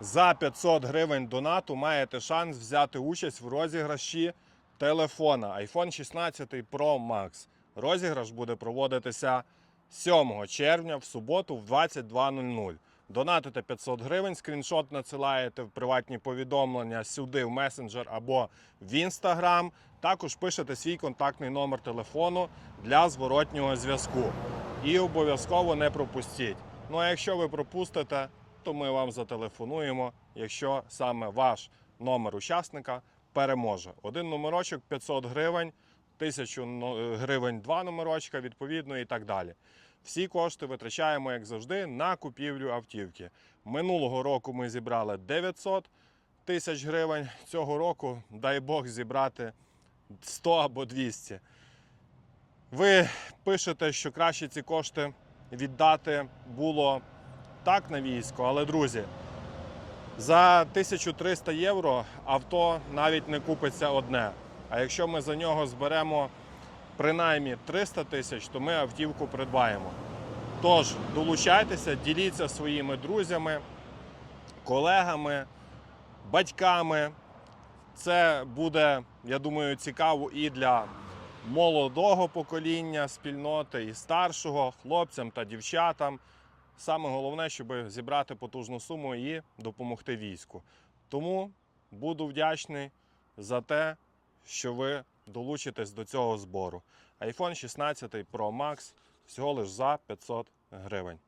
За 500 гривень донату маєте шанс взяти участь в розіграші телефона iPhone 16 Pro Max. Розіграш буде проводитися 7 червня в суботу в 22.00. Донатите 500 гривень, скріншот надсилаєте в приватні повідомлення сюди в месенджер або в інстаграм. Також пишете свій контактний номер телефону для зворотнього зв'язку. І обов'язково не пропустіть. Ну а якщо ви пропустите, то ми вам зателефонуємо, якщо саме ваш номер учасника переможе. Один номерочок 500 гривень, 1000 гривень два номерочка, відповідно, і так далі. Всі кошти витрачаємо, як завжди, на купівлю автівки. Минулого року ми зібрали 900 тисяч гривень. Цього року, дай Бог, зібрати 100 або 200. Ви пишете, що краще ці кошти віддати було так на військо, але друзі, за 1300 євро авто навіть не купиться одне. А якщо ми за нього зберемо принаймні 300 тисяч, то ми автівку придбаємо. Тож долучайтеся, діліться своїми друзями, колегами, батьками. Це буде, я думаю, цікаво і для молодого покоління спільноти, і старшого, хлопцям та дівчатам. Саме головне, щоб зібрати потужну суму і допомогти війську. Тому буду вдячний за те, що ви долучитесь до цього збору. iPhone 16 Pro Max всього лиш за 500 гривень.